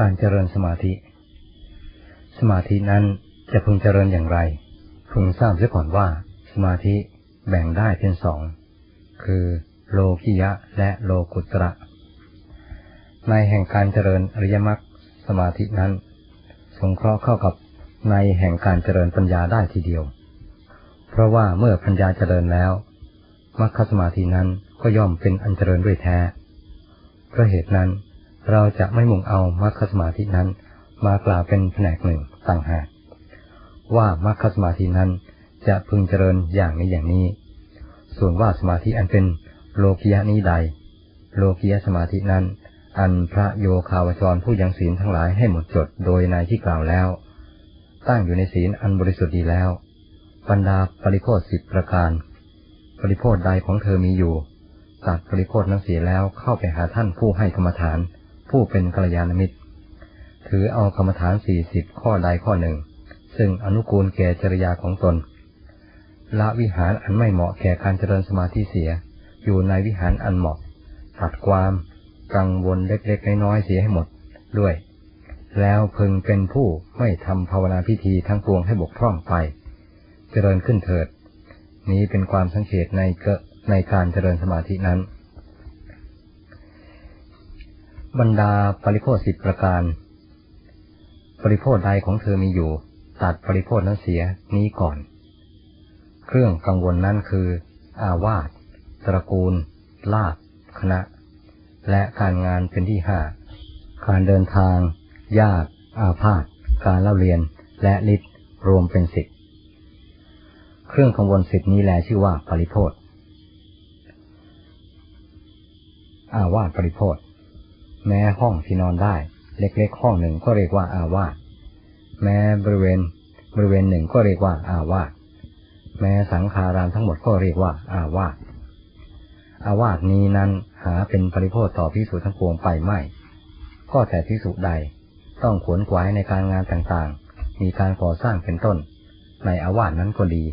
การเจริญสมาธิ สมาธินั้นจะพึงเจริญอย่างไร พึงทราบเสียก่อนว่า สมาธิแบ่งได้เป็นสอง คือโลกิยะและโลกุตระ ในแห่งการเจริญอริยมรรคสมาธินั้น สงเคราะห์เข้ากับในแห่งการเจริญปัญญาได้ทีเดียว เพราะว่าเมื่อปัญญาเจริญแล้วมรรคสมาธินั้นก็ย่อมเป็นอันเจริญด้วยแท้เพราะเหตุนั้น เราจะไม่มุ่งเอามรรคสมาธินั้น มากล่าวเป็นแผนกหนึ่งต่างหากว่ามรรคสมาธินั้นจะพึงเจริญอย่างนี้อย่างนี้ ส่วนว่าสมาธิอันเป็นโลกิยะนี้ใด โลกิยะสมาธินั้น อันพระโยคาวจรผู้ยังศีลทั้งหลายให้หมดจดโดยในที่กล่าวแล้ว ตั้งอยู่ในศีลอันบริสุทธิ์ดีแล้ว บรรดาปริโภคสิบประการ ปริโภคใดของเธอมีอยู่ตัดปริโภคนั้นเสียแล้วเข้าไปหาท่านผู้ให้กรรมฐาน ผู้เป็นกัลยาณมิตร ถือเอากรรมฐานสี่สิบข้อใดข้อหนึ่ง ซึ่งอนุกูลแก่จริยาของตน ละวิหารอันไม่เหมาะแก่การเจริญสมาธิเสีย อยู่ในวิหารอันเหมาะ ตัดความกังวลเล็กๆน้อยๆเสียให้หมดด้วย แล้วพึงเป็นผู้ไม่ทำภาวนาพิธีทั้งปวงให้บกพร่องไป เจริญขึ้นเถิด นี้เป็นความสังเกตในเกในการเจริญสมาธินั้น บรรดาปริโภคสิบประการ ปริโภคใดของเธอมีอยู่ ตัดปริโภคนั้นเสียนี้ก่อน เครื่องกังวลนั้นคือ อาวาสตระกูล ลาบคณะ และการงานเป็นที่ห้าการเดินทาง ยาก อาพาธการเล่าเรียน และฤทธิ์รวมเป็นสิบเครื่องกังวลสิบนี้แลชื่อว่าปริโภคอาวาสปริโภท แม้ห้องที่นอนได้ เล็กๆห้องหนึ่งก็เรียกว่าอาวาสแม้บริเวณบริเวณหนึ่งก็เรียกว่าอาวาสแม้สังขารามทั้งหมดก็เรียกว่า อาวาสอาวาสนี้นั้นหาเป็นปริโภทต่อพิสูจทั้งปวงไปไม่ ก็แต่พิสูจใดต้องขวนขวายในการงานต่างๆ มีการก่อสร้างเป็นต้น ในอาวาสนั้นก็ดี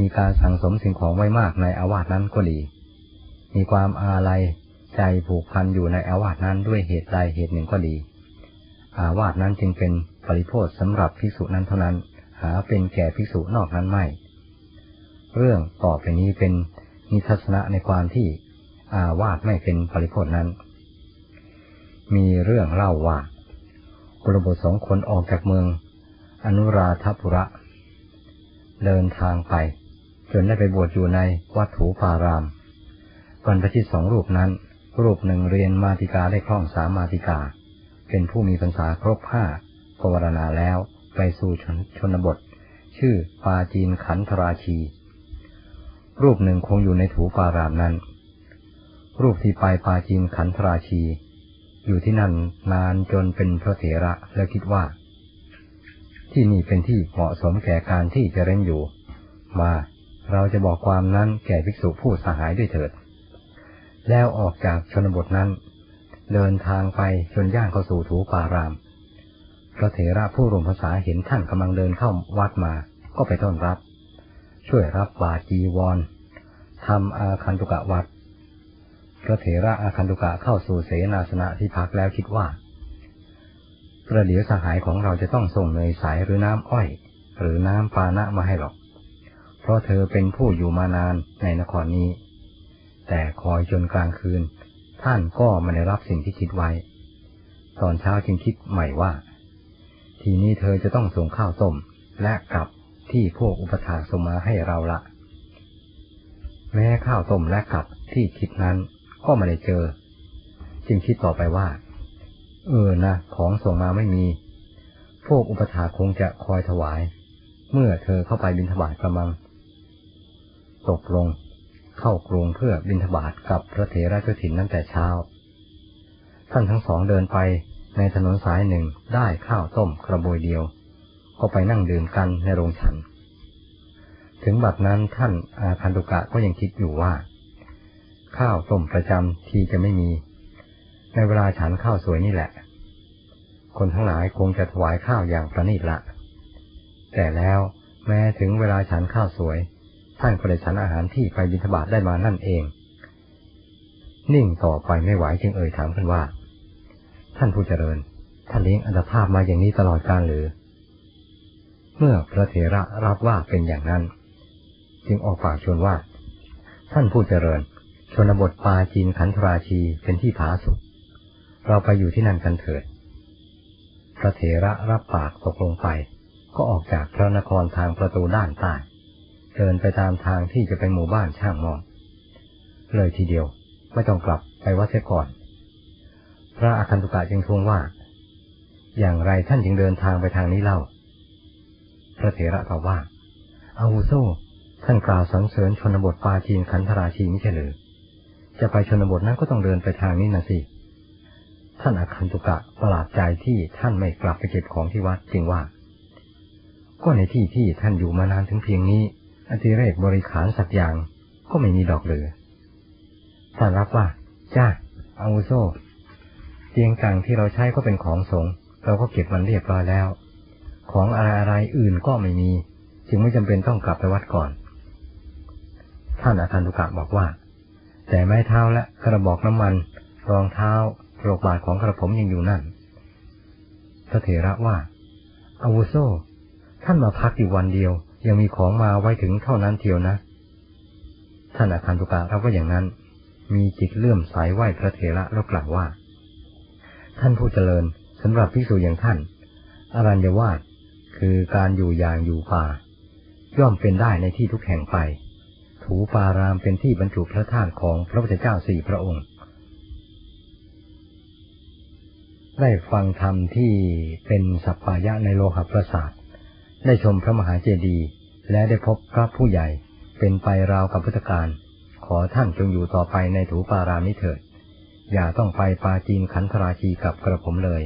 มีการสั่งสมสิ่งของไว้มากในอาวาสนั้นก็ดี มีความอาลัย ใจผูกพันอยู่ในอาวาสนั้นด้วยเหตุใดเหตุหนึ่งก็ดี อาวาสนั้นจึงเป็นปริโภทสำหรับภิกษุนั้นเท่านั้น หาเป็นแก่ภิกษุนอกนั้นไม่ เรื่องต่อไปนี้เป็นนิทัศนะในความที่อาวาสไม่เป็นปริโภทนั้น มีเรื่องเล่าว่ากุลบุตรสองคนออกจากเมือง อนุราธปุระ เดินทางไป จนได้ไปบวชอยู่ในวัดถูปารามก่อนพระชิตสองรูปนั้น รูปหนึ่งเรียนมาติกาได้คล่องสามมาติกา เป็นผู้มีภาษาครบห้าภาวนาแล้วไปสู่ชนชนบท ชื่อปาจีนขันธราชี รูปหนึ่งคงอยู่ในถูปารามนั้น รูปที่ไปปาจีนขันธราชี อยู่ที่นั่นนานจนเป็นพระเถระแล้วคิดว่า ที่นี่เป็นที่เหมาะสมแก่การที่จะเล่นอยู่ มาเราจะบอกความนั้นแก่ภิกษุผู้สหายด้วยเถิด แล้วออกจากชนบทนั้น เดินทางไปจนย่างเข้าสู่ถูป่าราม พระเถระผู้รวมภาษาเห็นท่านกำลังเดินเข้าวัดมาก็ไปต้อนรับ ช่วยรับบาจีวรทำอาคันตุกะวัด พระเถระอาคันตุกะเข้าสู่เสนาสนะที่พักแล้วคิดว่าประเดี๋ยวสหายของเราจะต้องส่งเนยใสหรือน้ำอ้อย หรือน้ำปานะมาให้หรอก เพราะเธอเป็นผู้อยู่มานานในนครนี้ แต่คอยจนกลางคืน ท่านก็ไม่ได้รับสิ่งที่คิดไว้ ตอนเช้าจึงคิดใหม่ว่า ทีนี้เธอจะต้องส่งข้าวต้มและกับที่พวกอุปถาสมาให้เราละ แม้ข้าวต้มและกับที่คิดนั้นก็ไม่ได้เจอ จึงคิดต่อไปว่า เออนะ ของส่งมาไม่มี พวกอุปถาคงจะคอยถวาย เมื่อเธอเข้าไปบินทบาทกำลัง ตกลง เข้ากรุงเพื่อบิณฑบาตกับพระเถระเจ้าถิ่นตั้งแต่เช้า ท่านทั้งสองเดินไปในถนนสายหนึ่งได้ข้าวต้มกระบวยเดียว ก็ไปนั่งดื่มกันในโรงฉัน ถึงบัดนั้นท่านอาคันตุกะก็ยังคิดอยู่ว่า ข้าวต้มประจำที่จะไม่มี ในเวลาฉันข้าวสวยนี่แหละ คนทั้งหลายคงจะถวายข้าวอย่างประณีตละ แต่แล้วแม้ถึงเวลาฉันข้าวสวย ท่านก็ได้ฉันอาหารที่ไปบิณฑบาตได้มานั่นเอง นิ่งต่อไปไม่ไหวจึงเอ่ยถามกันว่า ท่านผู้เจริญ ท่านเลี้ยงอัตภาพมาอย่างนี้ตลอดกาลหรือ เมื่อพระเถระรับว่าเป็นอย่างนั้น จึงออกปากชวนว่า ท่านผู้เจริญ ชนบทปาจีนขันธราชีเป็นที่ผาสุกเราไปอยู่ที่นั่นกันเถิด พระเถระรับปากตกลงไป ก็ออกจากพระนครทางประตูด้านใต้ เดินไปตามทางที่จะไปหมู่บ้านช่างมองเลยทีเดียวไม่ต้องกลับไปวัดเสียก่อน พระอาคันตุกะจึงทวงว่า อย่างไรท่านจึงเดินทางไปทางนี้เล่า พระเถระตอบว่าอาวุโซท่านกล่าวสรรเสริญชนบทปาจีนขันธราชีไม่ใช่หรือจะไปชนบทนั้นก็ต้องเดินไปทางนี้นะสิ ท่านอาคันตุกะประหลาดใจที่ท่านไม่กลับไปเก็บของที่วัดจึงว่า ก็ในที่ที่ท่านอยู่มานานถึงเพียงนี้ อติเรกบริขารสักอย่างก็ไม่มีดอกเลยท่านรับว่า จ้าอาวุโซเตียงกลางที่เราใช้ก็เป็นของสงเราก็เก็บมันเรียบร้อยแล้ว ของอะไรอะไรอื่นก็ไม่มี จึงไม่จำเป็นต้องกลับไปวัดก่อน ท่านอาคันตุกะบอกว่า แต่ไม้เท้าและกระบอกน้ำมัน รองเท้าโรกบาทของกระผมยังอยู่นั่นพระเถระว่าอาวุโซท่านมาพักอยู่วันเดียว ยังมีของมาไว้ถึงเท่านั้นเทียวนะ ท่านอาคันตุกะรับว่าอย่างนั้น มีจิตเลื่อมใสไหวพระเถระแล้วกล่าวว่า ท่านผู้เจริญสำหรับภิกษุอย่างท่าน อรัญญวาสคือการอยู่อย่างอยู่ป่า ย่อมเป็นได้ในที่ทุกแห่งไป ถูปารามเป็นที่บรรจุพระธาตุของพระพุทธเจ้าสี่พระองค์ ได้ฟังธรรมที่เป็นสัพพายะในโลหะประสาท ได้ชมพระมหาเจดีย์และได้พบพระผู้ใหญ่เป็นไปราวกับพุทธการ ขอท่านจงอยู่ต่อไปในถูปารามนี้เถิด อย่าต้องไปปาจีนขันธราชีกับกระผมเลย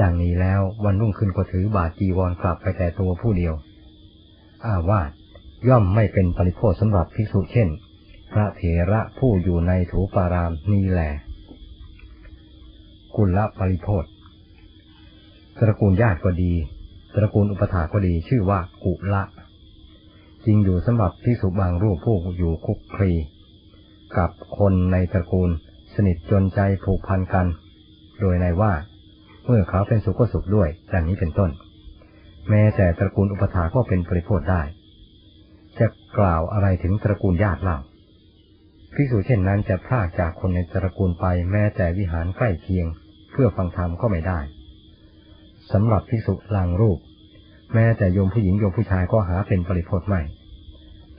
ดังนี้แล้ววันรุ่งขึ้นก็ถือบาจีวรกลับไปแต่ตัวผู้เดียว อาวาสย่อมไม่เป็นปริโภคสำหรับภิกษุเช่น พระเถระผู้อยู่ในถูปารามนี้แหละกุลละปริโภคตระกูลญาติก็ดี ตระกูลอุปถาก็ดีชื่อว่ากุละจริงอยู่สำหรับที่สุบางรูปผู้อยู่คุกคลีกับคนในตระกูลสนิทจนใจผูกพันกัน โดยในว่า เมื่อเขาเป็นสุขก็สุขด้วยดังนี้เป็นต้น แม้แต่ตระกูลอุปถาก็เป็นปริโภทได้ จะกล่าวอะไรถึงตระกูลญาติเล่าภิกษุเช่นนั้นจะพลากจากคนในตระกูลไปแม้แต่วิหารใกล้เคียง เพื่อฟังธรรมก็ไม่ได้ สำหรับภิกษุลางรูป แม้แต่โยมผู้หญิงโยมผู้ชายก็หาเป็นปริพจน์ไม่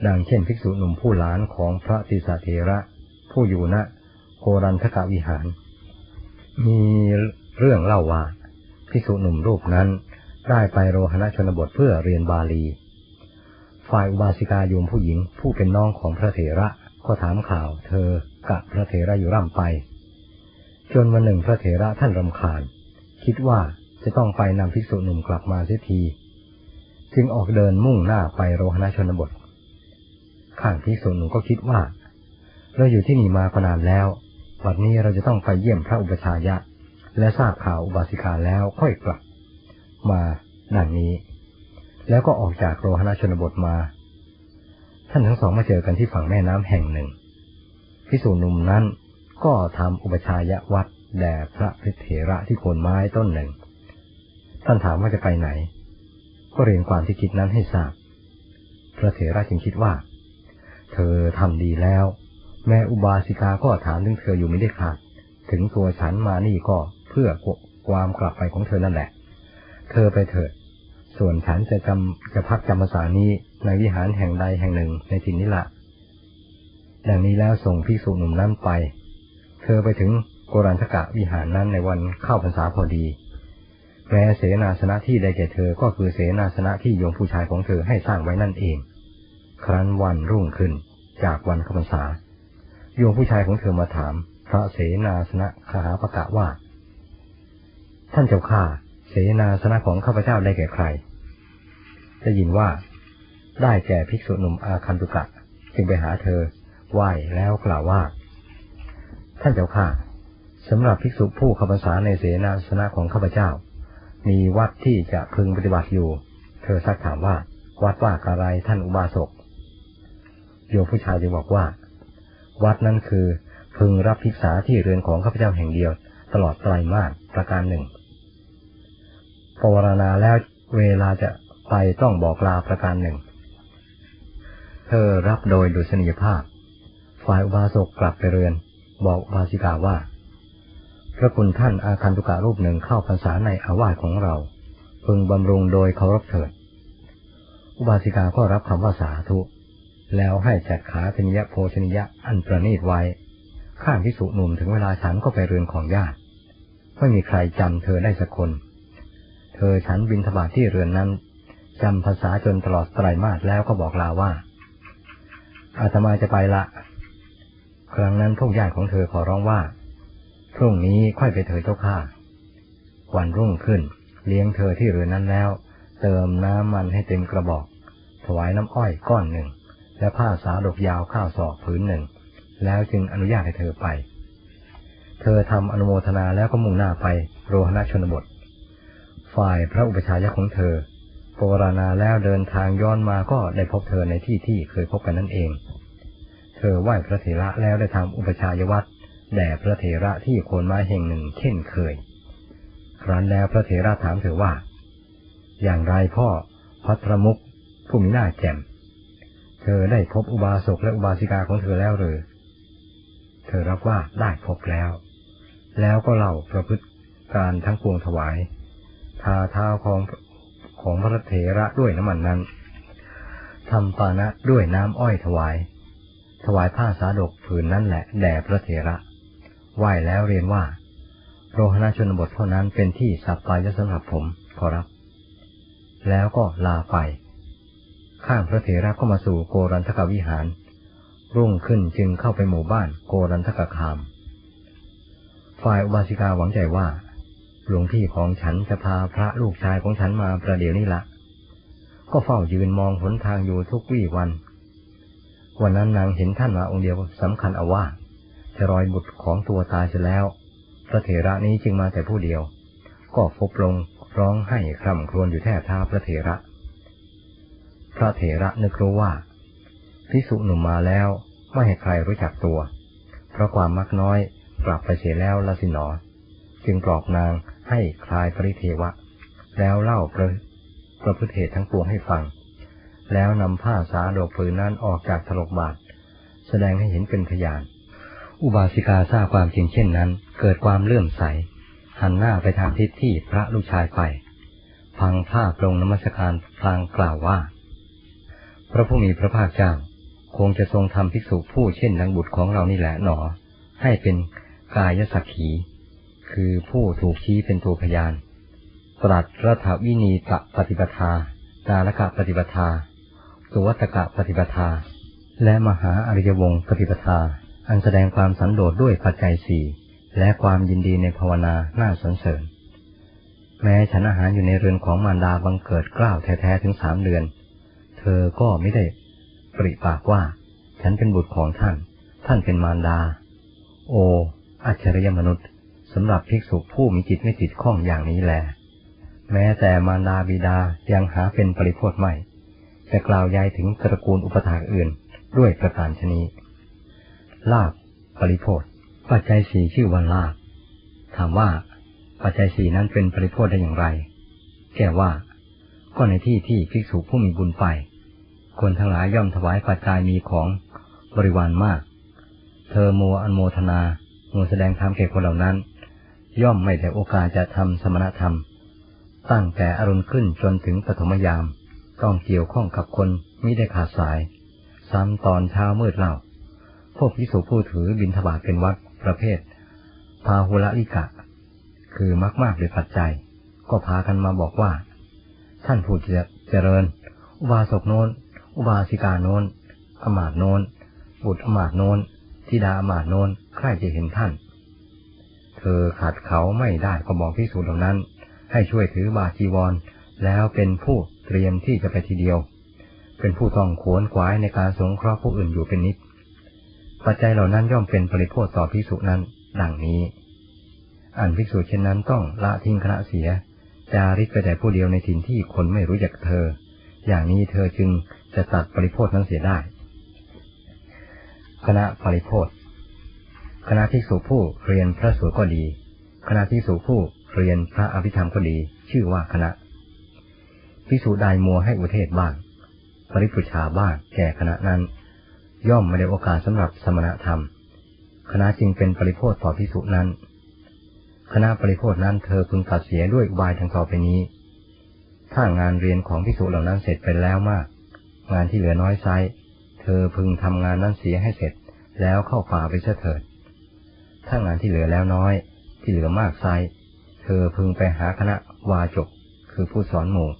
ดังเช่นภิกษุหนุ่มผู้หลานของพระติสเถระ ผู้อยู่ณโกรันทกวิหาร มีเรื่องเล่าว่าภิกษุหนุ่มรูปนั้นได้ไปโรหณชนบทเพื่อเรียนบาลี ฝ่ายอุบาสิกาโยมผู้หญิงผู้เป็นน้องของพระเถระก็ถามข่าวเธอกับพระเถระอยู่ร่ำไป จนวันหนึ่งพระเถระท่านรำคาญ คิดว่า จะต้องไปนำภิกษุหนุ่มกลับมาเสียที จึงออกเดินมุ่งหน้าไปโรหณชนบท ข้างที่ส่วนหนึ่งก็คิดว่า เราอยู่ที่นี่มานานแล้ววันนี้เราจะต้องไปเยี่ยมพระอุปชายะ และทราบข่าวอุบาสิกาแล้วค่อยกลับ มาดังนี้ แล้วก็ออกจากโรหณชนบทมา ท่านทั้งสองมาเจอกันที่ฝั่งแม่น้ำแห่งหนึ่งพิสูจนุ่มนั้นก็ทำอุปชายะวัดแด่พระพิเถระที่โคนไม้ต้นหนึ่ง ท่านถามว่าจะไปไหน ก็เรียนความที่คิดนั้นให้ทราบ พระเถระจึงคิดว่า เธอทำดีแล้ว แม่อุบาสิกาก็ถามถึงเธออยู่ไม่ได้ขาด ถึงตัวฉันมานี่ก็เพื่อความกลับไปของเธอนั่นแหละ เธอไปเถิด ส่วนฉันจะจำจะพักจำภาษานี้ในวิหารแห่งใดแห่งหนึ่งในถิ่นนี้ละดังนี้แล้วส่งพิสุหนุ่มนั้นไป เธอไปถึงโกรันทกะวิหารนั้นในวันเข้าพรรษาพอดี แม้เสนาสนะที่ได้แก่เธอก็คือเสนาสนะที่โยมผู้ชายของเธอให้สร้างไว้นั่นเอง ครั้นวันรุ่งขึ้นจากวันขมษา โยมผู้ชายของเธอมาถาม พระเสนาสนะคหาประกาศว่า ท่านเจ้าข้าเสนาสนะของข้าพเจ้าได้แก่ใครได้ยินว่า ได้แก่ภิกษุหนุ่มอาคันตุกะจึงไปหาเธอ ไหว้แล้วกล่าวว่า ท่านเจ้าข้าสำหรับภิกษุผู้ข้าพเจ้าในเสนาสนะของข้าพเจ้า มีวัดที่จะพึงปฏิบัติอยู่ เธอซักถามว่า วัดว่าอะไรท่านอุบาสก โยมผู้ชายจึงบอกว่า วัดนั้นคือพึงรับภิกษาที่เรือนของข้าพเจ้าแห่งเดียว ตลอดไตรมาสประการหนึ่งปวารณาแล้วเวลาจะไปต้องบอกลาประการหนึ่ง เธอรับโดยดุษณียภาพ ฝ่ายอุบาสกกลับไปเรือน บอกอุบาสิกาว่า พระคุณท่านอาคันตุกะรูปหนึ่งเข้าพรรษาในอาวาสของเรา พึงบำรุงโดยเคารพเถิด อุบาสิกาก็รับคำว่าสาธุ แล้วให้จัดขาธนิยโภชนิยะอันประณีตไว้ ข้างพิสุหนุ่มถึงเวลาฉันก็ไปเรือนของญาติ ไม่มีใครจำเธอได้สักคน เธอฉันบินทบาทที่เรือนนั้นจำภาษาจนตลอดไตรมาสแล้วก็บอกลาว่า อาตมาจะไปละ ครั้งนั้นพวกญาติของเธอขอร้องว่า พรุ่งนี้ค่อยไปเถิดเจ้าข้าวันรุ่งขึ้น เลี้ยงเธอที่เรือนนั้นแล้ว เติมน้ำมันให้เต็มกระบอก ถวายน้ำอ้อยก้อนหนึ่ง และผ้าสาดกยาวข้าวศอกผืนหนึ่ง แล้วจึงอนุญาตให้เธอไป เธอทำอนุโมทนาแล้วก็มุ่งหน้าไปโรหณชนบท ฝ่ายพระอุปชายะของเธอปวารณาแล้วเดินทางย้อนมาก็ได้พบเธอในที่ที่เคยพบกันนั่นเอง เธอไหว้พระเถระแล้วได้ทำอุปชายวัตร แด่พระเถระที่โคนไม้แห่งหนึ่ง เช่นเคย ครั้นแล้วพระเถระถามเธอว่า อย่างไรพ่อพัทรมุกผู้มีหน้าแจ่ม เธอได้พบอุบาสกและอุบาสิกาของเธอแล้วหรือ เธอรับว่าได้พบแล้ว แล้วก็เล่าประพฤติการทั้งปวงถวาย ทาเท้าของของพระเถระด้วยน้ำมันนั้นทำปานะด้วยน้ำอ้อยถวาย ถวายผ้าสาดกผืนนั่นแหละแด่พระเถระ ไหว้แล้วเรียนว่า โรหณชนบทเท่านั้นเป็นที่สัปปายะสำหรับผมขอรับ แล้วก็ลาไป ข้างพระเถระก็มาสู่โกรันทกวิหาร รุ่งขึ้นจึงเข้าไปหมู่บ้านโกรันทกคาม ฝ่ายอุบาสิกาหวังใจว่า หลวงพี่ของฉันจะพาพระลูกชายของฉันมาประเดี๋ยวนี้ละก็เฝ้ายืนมองหนทางอยู่ทุกวี่วัน วันนั้นนางเห็นท่านมาองค์เดียวสำคัญเอาว่า จะรอยบุตรของตัวตายเสียแล้ว พระเถระนี้จึงมาแต่ผู้เดียว ก็ฟบลงร้องให้คร่ำครวญอยู่แทบเท้าพระเถระ พระเถระนึกรู้ว่าพิสุหนุ่มมาแล้วไม่ให้ใครรู้จักตัว เพราะความมักน้อยกลับไปเสียแล้วละสินอ จึงปลอบนางให้คลายปริเทวะ แล้วเล่าประประพฤติเหตุทั้งปวงให้ฟัง แล้วนำผ้าสาดกผืนนั้นออกจากถลกบาท แสดงให้เห็นเป็นพยาน อุบาสิกาทราบความจริงเช่นนั้น เกิดความเลื่อมใส หันหน้าไปทางทิศที่พระลูกชายไป พังผ้าปรงนมัสการพลางกล่าวว่า พระผู้มีพระภาคเจ้า คงจะทรงทำภิกษุผู้เช่นดังบุตรของเรานี่แหละหนอ ให้เป็นกายสักขี คือผู้ถูกชี้เป็นตัวพยาน ตรัสรัฐวินีตะปฏิปทาจารกะปฏิปทา สุวัตกะปฏิปทา และมหาอริยวงศ์ปฏิปทา อันแสดงความสันโดษด้วยปัจจัยสี่และความยินดีในภาวนาน่าสนเสริญ แม้ฉันอาหารอยู่ในเรือนของมารดาบังเกิดกล้าวแท้ๆถึงสามเดือน เธอก็ไม่ได้ปริปากว่า ฉันเป็นบุตรของท่าน ท่านเป็นมารดา โอ อัจฉริยมนุษย์สำหรับภิกษุผู้มีจิตไม่ติดข้องอย่างนี้แล แม้แต่มารดาบิดายังหาเป็นปริพจน์ไม่ จะกล่าวยายถึงตระกูลอุปถากอื่นด้วยประการชนี ลาบปริพจน์ปัจจัยสี่ชื่อว่าลาบถามว่า ปัจจัยสี่นั้นเป็นปริพจน์ได้อย่างไร แก่ว่า ก็ในที่ที่ภิกษุผู้มีบุญไป คนทั้งหลายย่อมถวายปัจจัยมีของบริวารมาก เธอโมอันโมทนาโมแสดงธรรมแก่คนเหล่านั้น ย่อมไม่ได้โอกาสจะทำสมณธรรม ตั้งแต่อรุณขึ้นจนถึงปฐมยาม ต้องเกี่ยวข้องกับคนมิได้ขาดสาย ซ้ำตอนเช้ามืดเล่า พวกพิสุผู้ถือบินทบาทเป็นวัดประเภท พาหุละลิกะ คือมากมากโดยปัจจัย ก็พากันมาบอกว่า ท่านผู้เจริญ อุบาสกโน้น อุบาสิกาโน้นอมาตโน้น บุตรอมาตโน้นธิดาอมาตโน้นใครจะเห็นท่าน เธอขัดเขาไม่ได้ก็บอกพิสูจน์เหล่านั้น ให้ช่วยถือบาจีวร แล้วเป็นผู้เตรียมที่จะไปทีเดียว เป็นผู้ต้องขวนขวายในการสงเคราะห์ผู้อื่นอยู่เป็นนิด ปัจจัยเหล่านั้นย่อมเป็นปริโภคต่อพิสุนั้น ดังนี้ อันพิสูจน์เช่นนั้นต้องละทิ้งคณะเสีย จาริกไปแต่ผู้เดียวในถิ่นที่คนไม่รู้จักเธอ อย่างนี้เธอจึงจะตัดปริโภคนั้นเสียได้ คณะปริโภคคณะที่สูผู้เรียนพระสูตรก็ดี คณะที่สูผู้เรียนพระอภิธรรมก็ดี ชื่อว่าคณะพิสูจใดมัวให้อุเทศบ้าง ปริพุชาบ้างแก่คณะนั้น ย่อมไม่ได้โอกาสสำหรับสมณธรรม คณะจึงเป็นปริโพธต่อพิสุนั้น คณะปริโพธนั้นเธอพึงตัดเสียด้วยอุบายทางต่อไปนี้ ถ้างานเรียนของพิสุเหล่านั้นเสร็จไปแล้วมาก งานที่เหลือน้อยไซเธอพึงทำงานนั้นเสียให้เสร็จ แล้วเข้าป่าไปเถิด ถ้างานที่เหลือแล้วน้อย ที่เหลือมากไซเธอพึงไปหาคณะวาจก คือผู้สอนหมู่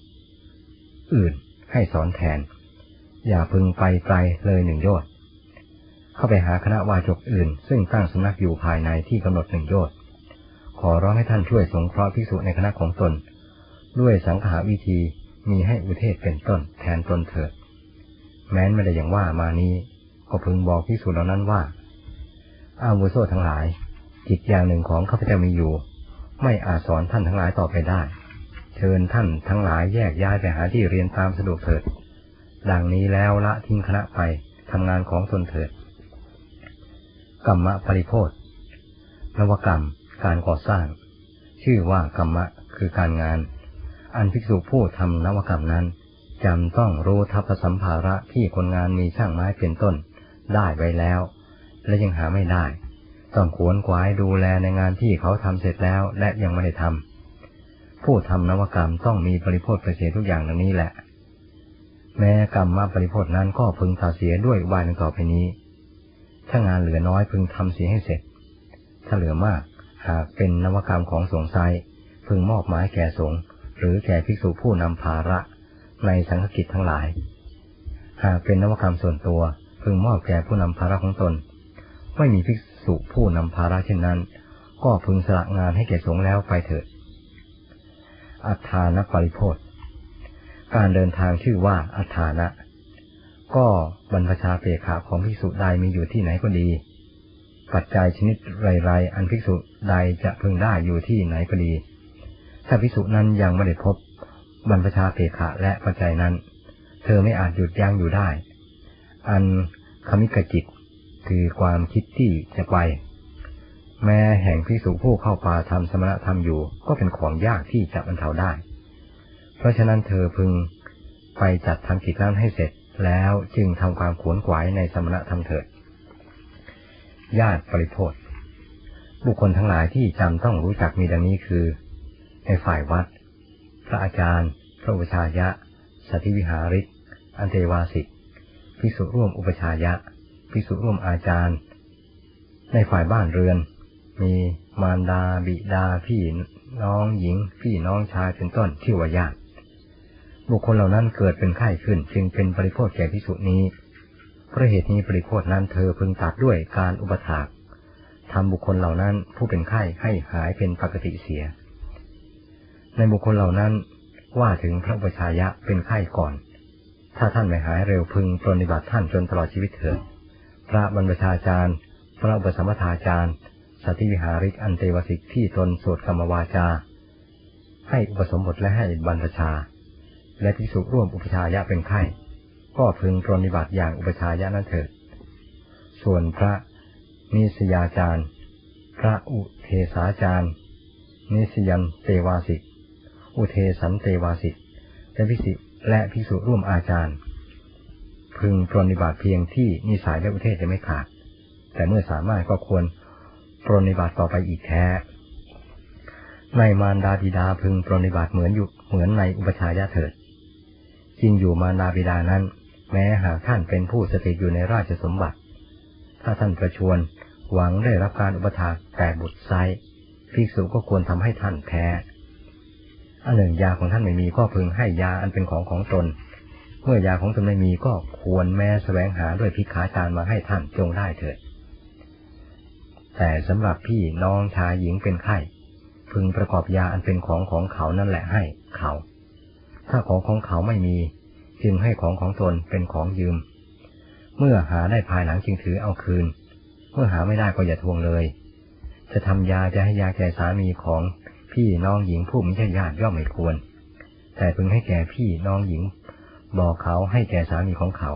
อื่นให้สอนแทน อย่าพึงไปไกลเลยหนึ่งโยชน์ เข้าไปหาคณะวาจกอื่น ซึ่งตั้งสำนักอยู่ภายในที่กำหนดหนึ่งโยชน์ขอร้องให้ท่านช่วยสงเคราะห์ภิกษุในคณะของตน ด้วยสังขาวิธีมีให้อุเทศเป็นต้นแทนตนเถิด แม้นไม่ได้อย่างว่ามานี้ ก็พึงบอกภิกษุเหล่านั้นว่า อาวุโสทั้งหลาย จิตอย่างหนึ่งของข้าพเจ้ามีอยู่ ไม่อาจสอนท่านทั้งหลายต่อไปได้ เชิญท่านทั้งหลายแยกย้ายไปหาที่เรียนตามสะดวกเถิด ดังนี้แล้วละทิ้งคณะไปทำงานของตนเถิด กรรมปริโพธนวกรรม การก่อสร้าง ชื่อว่ากรรมะคือการงาน อันภิกษุผู้ทำนวกรรมนั้นจำต้องรู้ทัพสัมภาระที่คนงานมีช่างไม้เป็นต้น ได้ไว้แล้ว และยังหาไม่ได้ ต้องขวนขวายดูแลในงานที่เขาทำเสร็จแล้วและยังไม่ได้ทำผู้ทำนวกรรมต้องมีปริโภทไปเสียทุกอย่างดังนี้แหละ แม้กรรมมาปริโภทนั้นก็พึงตัดเสียด้วยวายต่อไปนี้ ถ้างานเหลือน้อยพึงทำเสียให้เสร็จ ถ้าเหลือมากหากเป็นนวกรรมของสงฆ์ไซพึงมอบหมายแก่สงฆ์หรือแก่ภิกษุผู้นำภาระในสังฆกิจทั้งหลาย หากเป็นนวกรรมส่วนตัว พึงมอบแก่ผู้นำภาระของตน ไม่มีภิกษุผู้นำภาระเช่นนั้น ก็พึงสละงานให้แก่สงฆ์แล้วไปเถิดอัฏฐานปริโพธการเดินทางชื่อว่าอัฏฐานะ ก็บรรพชาเปขาของภิกษุใดมีอยู่ที่ไหนก็ดี ปัจจัยชนิดไรๆอันภิกษุใดจะพึงได้อยู่ที่ไหนก็ดี ถ้าภิกษุนั้นยังไม่ได้พบบรรพชาเพขะและปัจจัยนั้น เธอไม่อาจหยุดยั้งอยู่ได้ อันคมิกจิตคือความคิดที่จะไป แม้แห่งพิสุผู้เข้าป่าทำสมณธรรมอยู่ ก็เป็นของยากที่จะบรรเทาได้ เพราะฉะนั้นเธอพึงไปจัดทำกิจนั้นให้เสร็จ แล้วจึงทำความขวนขวายในสมณธรรมเถิด ญาติปริโภทบุคคลทั้งหลายที่จำต้องรู้จักมีดังนี้คือ ในฝ่ายวัด พระอาจารย์ พระอุปชายะ สัติวิหาริก อันเทวาสิกพิสุร่วมอุปชายะพิสุร่วมอาจารย์ ในฝ่ายบ้านเรือน มีมารดา บิดา พี่น้องหญิง พี่น้องชายเป็นต้นที่ว่าญาติ บุคคลเหล่านั้นเกิดเป็นไข้ขึ้น จึงเป็นปริโภคแก่พิสุนี้เพราะเหตุนี้ปริโภคนั้นเธอพึงตัดด้วยการอุปถากทำบุคคลเหล่านั้นผู้เป็นไข้ให้หายเป็นปกติเสีย ในบุคคลเหล่านั้นว่าถึงพระอุปชายะเป็นไข้ก่อน ถ้าท่านไม่หายเร็วพึงปรนิบัติท่านจนตลอดชีวิตเถิด พระบรรพชาจารย์ พระอุปสมทาจารย์สติวิหาริกอันเตวสิกที่ตนสวดกรรมวาจา ให้อุปสมบทและให้บรรพชา และพิสุร่วมอุปชายะเป็นไข้ ก็พึงปรนิบัติอย่างอุปชายะนั้นเถิด ส่วนพระนิสยาจารย์ พระอุเทสาจารย์ นิสยันเตวาสิก อุเทสันเตวาสิก และพิสิและพิสุร่วมอาจารย์ พึงปรนิบัติเพียงที่นิสัยและอุเทศจะไม่ขาด แต่เมื่อสามารถก็ควรปรนิบัติต่อไปอีกแท้ในมารดาบิดาพึงปรนิบัติเหมือนอยู่เหมือนในอุปชายาเถิด จริงอยู่มารดาบิดานั้น แม้หากท่านเป็นผู้สถิตอยู่ในราชสมบัติ ถ้าท่านประชวนหวังได้รับการอุปถากแต่บุตรไซภิกษุก็ควรทำให้ท่านแพ้อันหนึ่งยาของท่านไม่มีก็พึงให้ยาอันเป็นของของตน เมื่อยาของตนไม่มีก็ควรแม้แสวงหาด้วยพิขาจารมาให้ท่านจงได้เถิด แต่สำหรับพี่น้องชายหญิงเป็นไข้ พึงประกอบยาอันเป็นของของเขานั่นแหละให้เขา ถ้าของของเขาไม่มี จึงให้ของของตนเป็นของยืม เมื่อหาได้ภายหลังจึงถือเอาคืน เมื่อหาไม่ได้ก็อย่าทวงเลย จะทำยาจะให้ยาแก่สามีของพี่น้องหญิงผู้ไม่ใช่ญาติย่อมไม่ควร แต่พึงให้แก่พี่น้องหญิง บอกเขาให้แก่สามีของเขา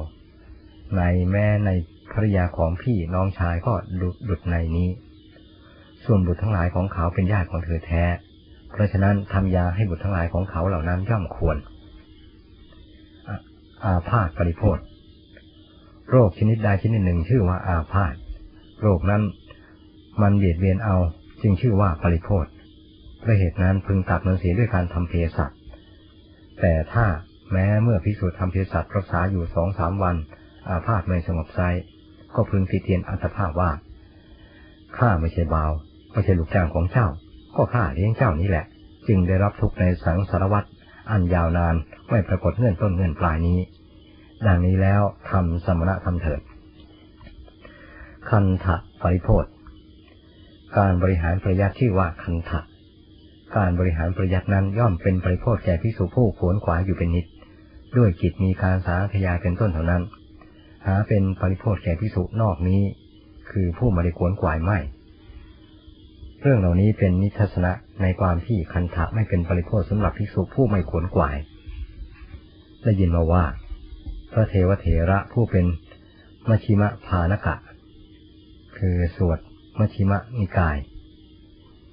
ในแม่ในภรยาของพี่น้องชายก็ดุดดุดในนี้ ส่วนบุตรทั้งหลายของเขาเป็นญาติของเธอแท้ เพราะฉะนั้นทำยาให้บุตรทั้งหลายของเขาเหล่านั้นย่อมควร อาพาธปริโภธโรคชนิดใดชนิดหนึ่งชื่อว่าอาพาธโรคนั้นมันเบียดเบียนเอา จึงชื่อว่าปริโภธเพราะเหตุนั้นพึงตัดมันเสียด้วยการทำเภสัชแต่ถ้าแม้เมื่อพิสูจน์ทำเภสัชรักษาอยู่สองสามวัน อาพาธไม่สงบไซก็พึงติเตียนอัตภาพว่าข้าไม่ใช่เบาไม่ใช่ลูกจ้างของเจ้า ก็ข้าเลี้ยงเจ้านี้แหละ จึงได้รับทุกในสังสารวัตรอันยาวนานไม่ปรากฏเงื่อนต้นเงื่อนปลายนี้ ดังนี้แล้วทำสมณะทำเถิด คันทะปริโพธการบริหารประยัดชื่ว่าคันทะการบริหารประยัดนั้นย่อมเป็นปริโพธแก่พิสุผู้ขวนขวายอยู่เป็นนิด ด้วยกิจมีการสาธยายเป็นต้นเท่านั้น หาเป็นปริโพธแก่พิสุนอกนี้ คือผู้มาได้ขวนขวายไม่ เรื่องเหล่านี้เป็นนิทัศนะในความที่คันทะไม่เป็นปริโพธสำหรับพิสุผู้ไม่ขวนขวาย ได้ยินมาว่า พระเทวเถระผู้เป็นมชิมะพานกะ คือสวดมชิมะนิกาย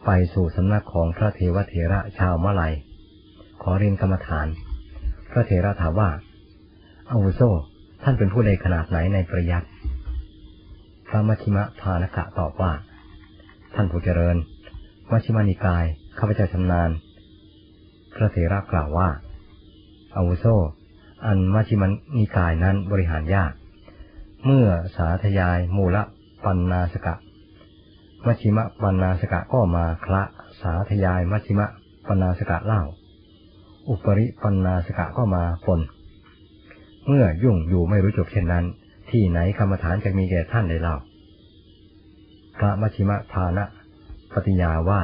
ไปสู่สำนักของพระเทวเถระชาวมะไลขอเรียนกรรมฐาน พระเถระถามว่าอาวุโสท่านเป็นผู้ใดขนาดไหนในประยัติพระมชิมะพานกะตอบว่า ท่านผู้เจริญมชิมานิกาย ข้าพเจ้าชำนาญ พระเถระกล่าวว่า อาวุโส อันมชิมานิกายนั้นบริหารยาก เมื่อสาธยายมูลปันนาสกะมัชิมะปันนาสกะก็มาคละ สาธยายมัชิมะปันนาสกะเล่า อุปริปันนาสกะก็มาปน เมื่อยุ่งอยู่ไม่รู้จบเช่นนั้น ที่ไหนกรรมฐานจะมีแก่ท่านได้เล่า พระมัชิมทานะปฏิญาว่า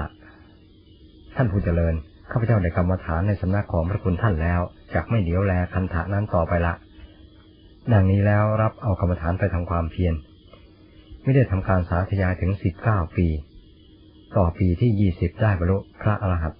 ท่านผู้เจริญข้าพเจ้าได้กรรมฐานในสำนักของพระคุณท่านแล้วจากไม่เดียวแลคันถะนั้นต่อไปละ ดังนี้แล้วรับเอากรรมฐานไปทำความเพียรไม่ได้ทำการสาธยายถึงสิบเก้าปี ต่อปีที่ยี่สิบได้บรรลุพระอรหันต์